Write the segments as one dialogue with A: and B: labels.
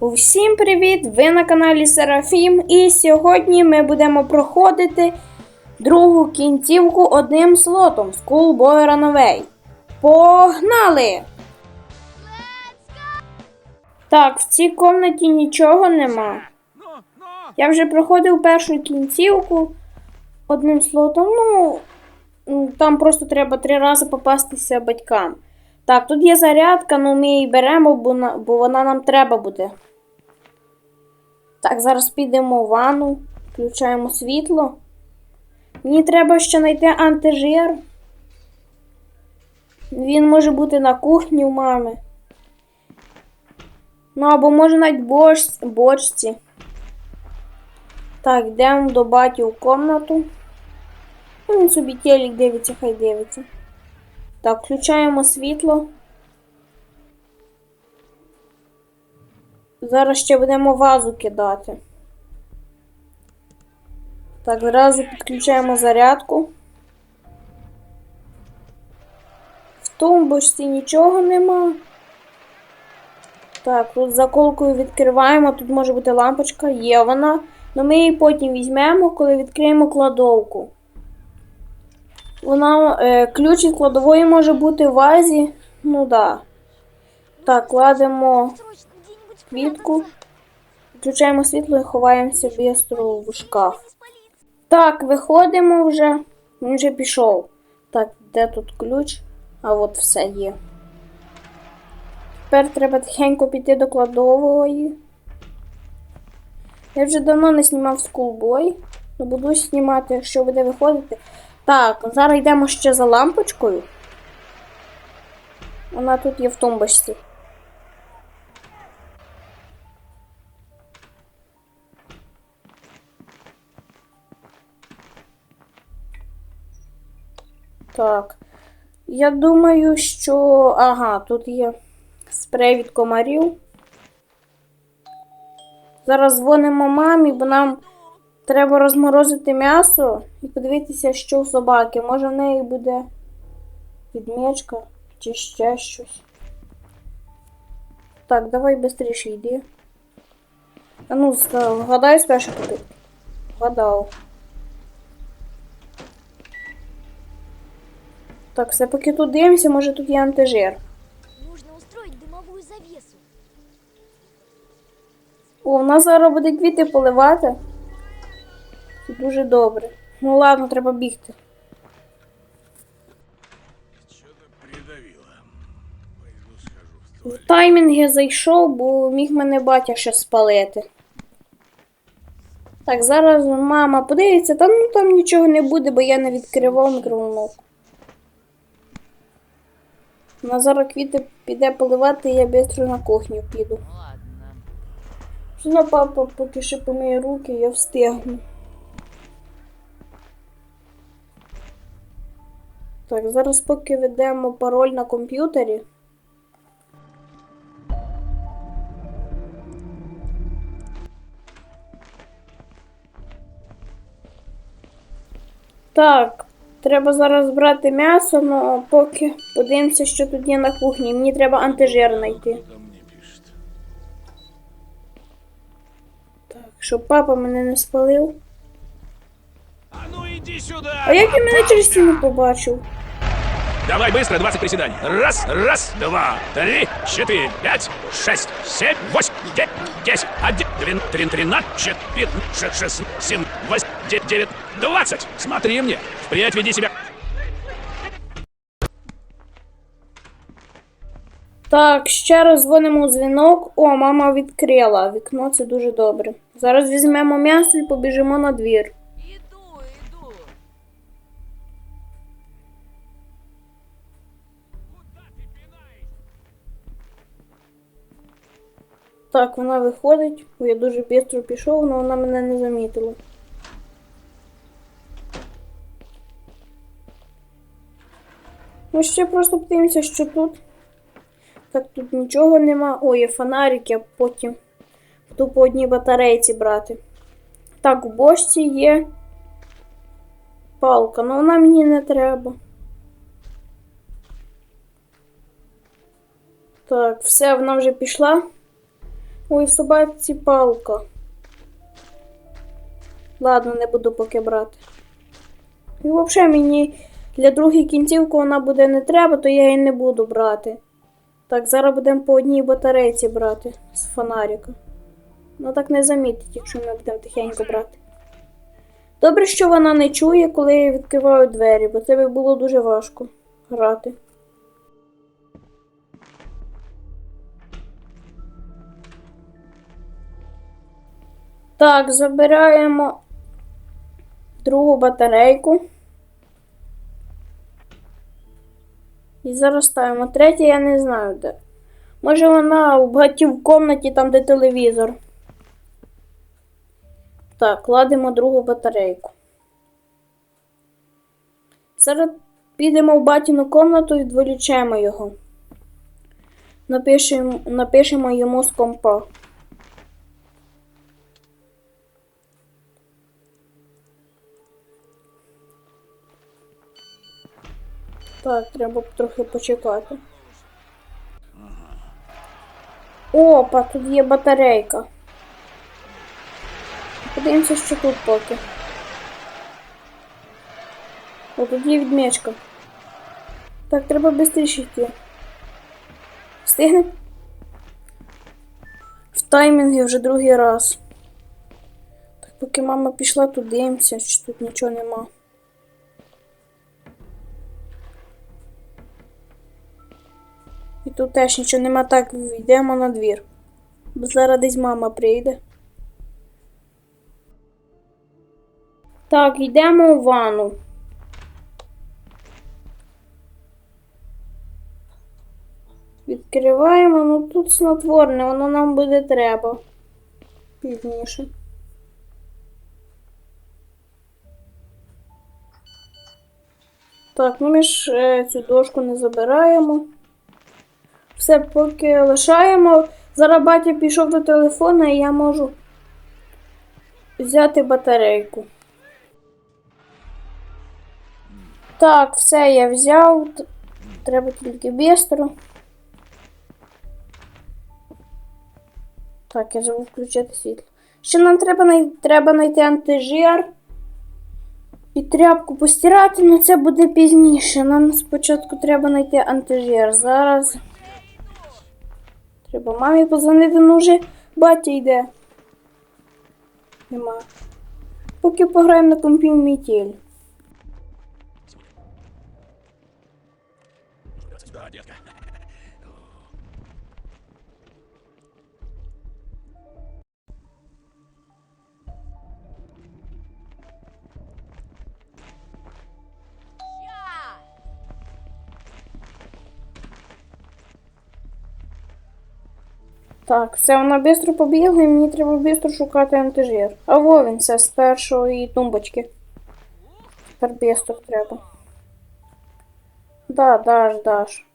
A: Усім привіт! Ви на каналі Серафім, і сьогодні ми будемо проходити другу кінцівку одним слотом Schoolboy Runaway. Погнали! Так, в цій комнаті нічого нема. Я вже проходив першу кінцівку одним слотом. Ну, там просто треба три рази попастися батькам. Так, тут є зарядка, ну ми її беремо, бо, бо вона нам треба буде. Так, зараз підемо в ванну, включаємо світло. Мені треба ще знайти антижир. Він може бути на кухні у мами. Ну, або може навіть боч... бочці. Так, йдемо до баті у комнату. Він собі телек дивиться, хай дивиться. Так, включаємо світло. Зараз ще будемо вазу кидати. Так, зразу підключаємо зарядку. В тумбочці нічого нема. Так, тут заколкою відкриваємо, тут може бути лампочка, є вона. але ми її потім візьмемо, коли відкриємо кладовку. Вона е, ключ від кладової може бути в вазі. Ну да. Так, кладемо квітку, включаємо світло і ховаємося бістро в шкаф. Так, виходимо вже. Він вже пішов. Так, де тут ключ? А от все є. Тепер треба тихенько піти до кладової. Я вже давно не знімав скулбой. але буду знімати, якщо буде виходити. Так, зараз йдемо ще за лампочкою. Вона тут є в тумбочці. Так. Я думаю, що. Ага, тут є спрей від комарів. Зараз дзвонимо мамі, бо нам треба розморозити м'ясо і подивитися, що у собаки. Може в неї буде відмічка чи ще щось. Так, давай швидше йди. А ну, вгадай спершу куди. Вгадав. Так, все поки тут дивимося, може тут є антижир.
B: Нужно устроить дымовую завесу.
A: О, у нас зараз буде квіти поливати. Це дуже добре. Ну ладно, треба бігти.
C: В
A: В таймінги зайшов, бо міг мене батя ще спалити. Так, зараз мама подивиться, там, ну, там нічого не буде, бо я не відкривав мікроволновку. Вона зараз квіти піде поливати, і я швидко на кухню піду.
D: Ладно.
A: Папа поки ще помиє руки, я встигну. Так, зараз поки ведемо пароль на комп'ютері. Так, треба зараз брати м'ясо, але поки подивимося, що тут є на кухні. Мені треба антижир знайти. Так, щоб папа мене не спалив.
C: А ну
A: як він мене через стіну побачив?
C: Давай быстро 20 приседаний. Раз, раз, два, три, четыре, пять, шесть, семь, восемь, девять, десять, один, тринадцать, четырнадцать, шесть, семь, восемь, де- девять, двадцать. Смотри мне. Впредь веди себя.
A: Так, ще раз дзвінок. О, мама відкрила вікно, це дуже добре. Зараз візьмемо м'ясо і побіжимо на двір. Так, вона виходить, бо я дуже швидко пішов, але вона мене не замітила. Ми ще просто подивимося, що тут. Так, тут нічого нема. О, є фонарик, я потім буду по одній батарейці брати. Так, у бочці є палка, але вона мені не треба. Так, все, вона вже пішла. Ой, в собаці палка. Ладно, не буду поки брати. І взагалі мені для другої кінцівки вона буде не треба, то я її не буду брати. Так, зараз будемо по одній батарейці брати з фонарика. Ну так не замітить, якщо ми будемо тихенько брати. Добре, що вона не чує, коли я відкриваю двері, бо це би було дуже важко грати. Так, забираємо другу батарейку. І зараз ставимо третє, я не знаю де. Може вона в багаті в комнаті, там, де телевізор. Так, кладемо другу батарейку. Зараз підемо в батіну комнату і відволічемо його. Напишемо, напишемо йому з компа. Так, треба трохи почекати. Опа, тут є батарейка. Подивимося, що тут поки. О, тут є відмічка. Так, треба швидше йти. Встигне? В таймінгі вже другий раз. Так, поки мама пішла, тут дивимося, чи тут нічого нема. Тут теж нічого нема, так йдемо на двір. Бо зараз десь мама прийде. Так, йдемо у ванну. Відкриваємо, ну тут снотворне, воно нам буде треба. Пізніше. Так, ну ми ж е, цю дошку не забираємо. Все, поки лишаємо. Зараз батя пішов до телефона і я можу взяти батарейку. Так, все я взяв. Треба тільки бістро. Так, я забув включити світло. Ще нам треба, треба знайти антижир і тряпку постирати, але це буде пізніше. Нам спочатку треба знайти антижир. Зараз. Треба мамі позвонити, ну вже батя йде. Нема. Поки пограємо на компі в.
C: Да,
A: Так, все, вона швидко побігла і мені треба швидко шукати антижир. А во він це з першої тумбочки. Тепер швидко треба. Да, даш, даш.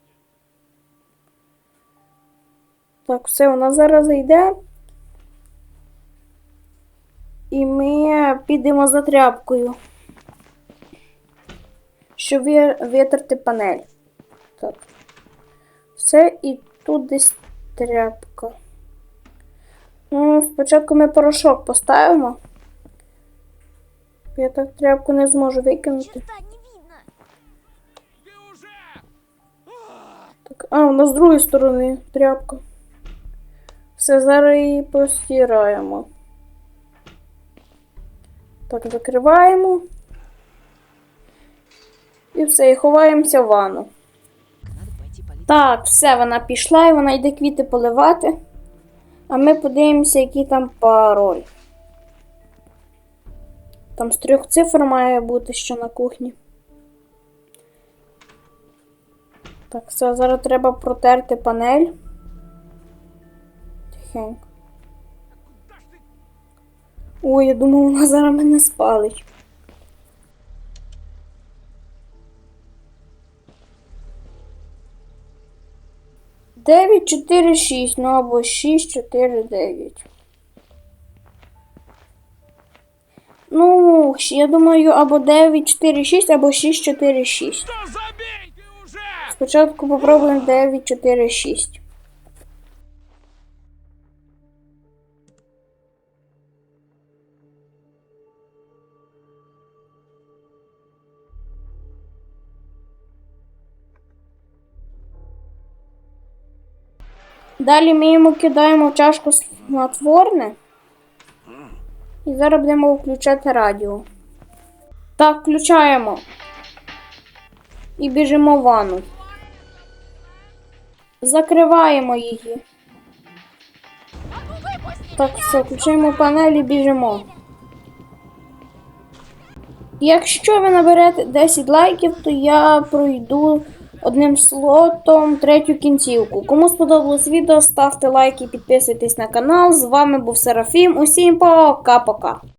A: Так, все, вона зараз зайде. І ми підемо за тряпкою. Щоб ви- витерти панель. Так. Все, і тут десь тряпка. Ну, спочатку ми порошок поставимо. Я так тряпку не зможу викинути. Так, а, у нас з другої сторони тряпка. Все, зараз її постираємо. Так, закриваємо. І все, і ховаємося в ванну. Так, все, вона пішла і вона йде квіти поливати. А ми подивимося, який там пароль. Там з трьох цифр має бути що на кухні. Так, все, зараз треба протерти панель. Тихенько. Ой, я думав, вона зараз мене спалить. Дев'ять, чотири, шість, ну або шість, чотири, дев'ять. Ну, я думаю, або 9, 4, 6, або 6, 4, 6.
C: Да забейте уже!
A: Спочатку попробуємо 9, 4, 6. Далі ми йому кидаємо в чашку снотворне. І зараз будемо включати радіо. Так, включаємо. І біжимо в ванну. Закриваємо її. Так, все, включаємо панель і біжимо. Якщо ви наберете 10 лайків, то я пройду одним слотом третю кінцівку. Кому сподобалось відео, ставте лайки, підписуйтесь на канал. З вами був Серафім. Усім пока-пока.